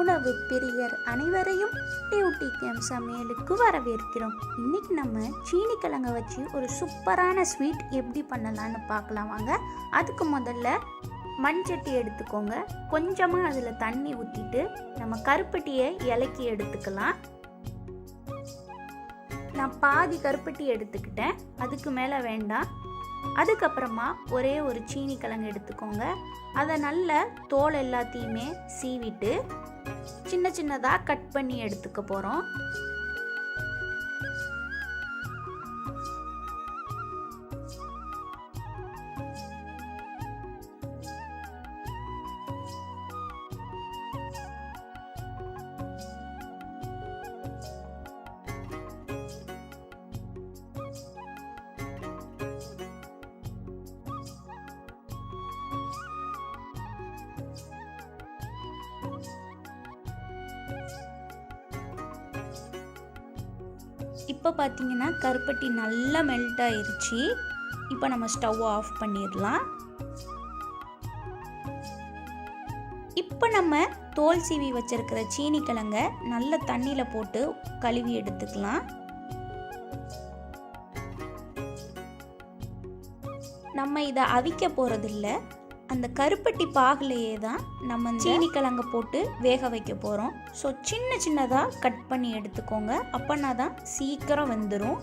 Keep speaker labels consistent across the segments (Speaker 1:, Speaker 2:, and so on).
Speaker 1: உணவு பிரியர் அனைவரையும் டியூட்டி கேம் சமையலுக்கு வரவேற்கிறோம். இன்னைக்கு நம்ம சீனி கிழங்க வச்சு ஒரு சூப்பரான ஸ்வீட் எப்படி பண்ணலாம்னு பார்க்கலாம் வாங்க. அதுக்கு முதல்ல மண்சட்டி எடுத்துக்கோங்க. கொஞ்சமாக அதில் தண்ணி ஊற்றிட்டு நம்ம கருப்பட்டியை இலக்கி எடுத்துக்கலாம். நான் பாதி கருப்பட்டி எடுத்துக்கிட்டேன். அதுக்கு மேலே வேண்டாம். அதுக்கப்புறமா ஒரே ஒரு சீனி கிழங்கு எடுத்துக்கோங்க. அதை நல்ல தோல் எல்லாத்தையுமே சீவிட்டு சின்ன சின்னதாக கட் பண்ணி எடுத்துக்க போகிறோம் இப்போ பார்த்தீங்கன்னா கருப்பட்டி நல்லா மெல்ட் ஆயிருச்சு. இப்போ நம்ம ஸ்டவ் ஆஃப் பண்ணிடலாம். இப்போ நம்ம தோல் சீவி வச்சிருக்கிற சீனி கிழங்க நல்ல தண்ணியில் போட்டு கழுவி எடுத்துக்கலாம். நம்ம இதை அவிக்க போகிறதில்ல அந்த கருப்பட்டி பாகுலையே தான் நம்ம சீனி கிழங்க போட்டு வேக வைக்க போகிறோம் ஸோ சின்ன சின்னதாக கட் பண்ணி எடுத்துக்கோங்க. அப்போனா தான் சீக்கிரம் வெந்துடும்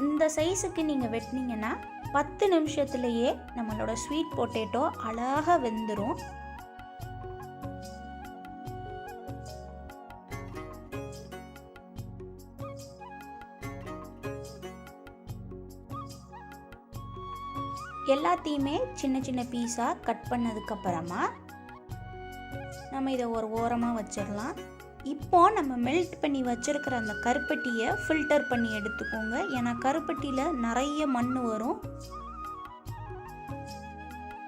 Speaker 1: இந்த சைஸுக்கு நீங்கள் வெட்டினீங்கன்னா பத்து நிமிஷத்துலேயே நம்மளோட ஸ்வீட் பொட்டேட்டோ அழகாக வெந்துடும் எல்லாத்தையுமே சின்ன சின்ன பீஸாக கட் பண்ணதுக்கப்புறமா நம்ம இதை ஒரு ஓரமாக வச்சிடலாம். இப்போ நம்ம மெல்ட் பண்ணி வச்சுருக்கிற அந்த கருப்பட்டியை ஃபில்டர் பண்ணி எடுத்துக்கோங்க. ஏன்னா கருப்பட்டியில் நிறைய மண் வரும்.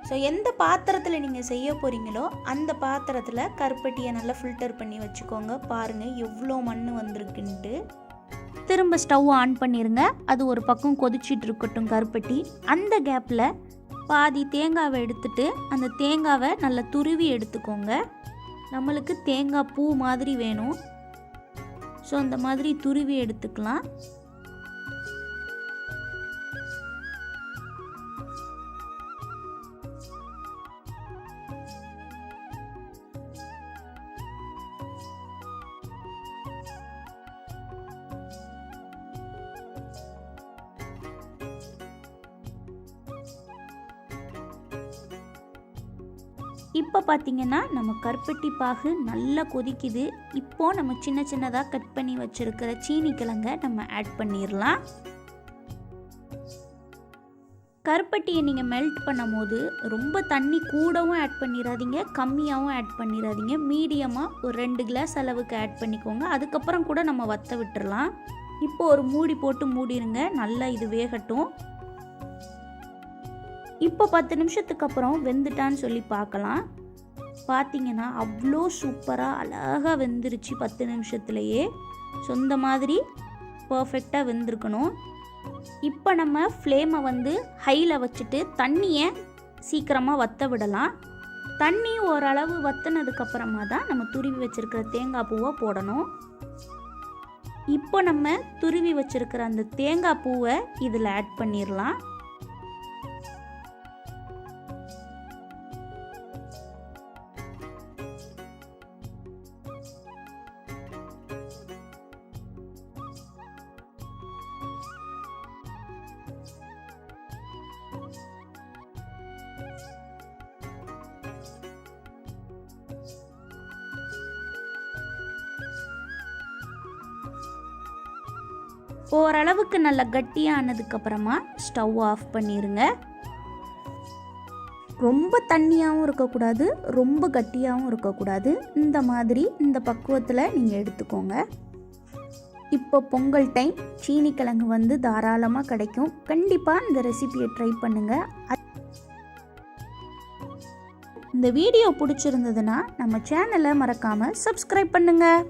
Speaker 1: ஸோ எந்த பாத்திரத்தில் நீங்கள் செய்ய போகிறீங்களோ அந்த பாத்திரத்தில் கருப்பட்டியை நல்லா ஃபில்டர் பண்ணி வச்சுக்கோங்க. பாருங்கள் எவ்வளோ மண் வந்திருக்குன்ட்டு. திரும்ப ஸ்டவ் ஆன் பண்ணிடுங்க அது ஒரு பக்கம் கொதிச்சிட்டு இருக்கட்டும் கருப்பட்டி. அந்த கேப்பில் பாதி தேங்காவை எடுத்துட்டு அந்த தேங்காவை நல்லா துருவி எடுத்துக்கோங்க. நம்மளுக்கு தேங்காய் பூ மாதிரி வேணும். ஸோ அந்த மாதிரி துருவி எடுத்துக்கலாம். இப்போ பார்த்தீங்கன்னா நம்ம கருப்பட்டி பாகு நல்லா கொதிக்குது. இப்போ நம்ம சின்ன சின்னதாக கட் பண்ணி வச்சுருக்கிற சீனி கிழங்க நம்ம ஆட் பண்ணிடலாம் கருப்பட்டியை நீங்கள் மெல்ட் பண்ணும் போது ரொம்ப தண்ணி கூடவும் ஆட் பண்ணிடாதீங்க கம்மியாகவும் ஆட் பண்ணிடாதீங்க மீடியமாக ஒரு ரெண்டு கிளாஸ் அளவுக்கு ஆட் பண்ணிக்கோங்க. அதுக்கப்புறம் கூட நம்ம வத்த விட்டுறலாம் இப்போ ஒரு மூடி போட்டு மூடிடுங்க நல்லா இது வேகட்டும். இப்போ பத்து நிமிஷத்துக்கு அப்புறம் வெந்துட்டான்னு சொல்லி பார்க்கலாம். பார்த்தீங்கன்னா அவ்வளோ சூப்பராக அழகாக வெந்துருச்சு பத்து நிமிஷத்துலையே. சொந்த மாதிரி பர்ஃபெக்டாக வெந்திருக்கணும். இப்போ நம்ம ஃப்ளேமை வந்து ஹையில் வச்சுட்டு தண்ணியை சீக்கிரமாக வத்த விடலாம். தண்ணி ஓரளவு வத்தினதுக்கப்புறமா தான் நம்ம துருவி வச்சுருக்கிற தேங்காய் பூவை போடணும். இப்போ நம்ம துருவி வச்சுருக்கிற அந்த தேங்காய் பூவை இதில் ஆட் பண்ணிடலாம் ஓரளவுக்கு நல்லா கட்டியானதுக்கப்புறமா ஸ்டவ் ஆஃப் பண்ணிடுங்க ரொம்ப தண்ணியாகவும் இருக்கக்கூடாது ரொம்ப கட்டியாகவும் இருக்கக்கூடாது. இந்த மாதிரி இந்த பக்குவத்தில் நீங்கள் எடுத்துக்கோங்க. இப்போ பொங்கல் டைம் சீனி கிழங்கு வந்து தாராளமாக கிடைக்கும். கண்டிப்பாக இந்த ரெசிபியை ட்ரை பண்ணுங்கள் இந்த வீடியோ பிடிச்சிருந்ததுன்னா நம்ம சேனலை மறக்காமல் சப்ஸ்கிரைப் பண்ணுங்கள்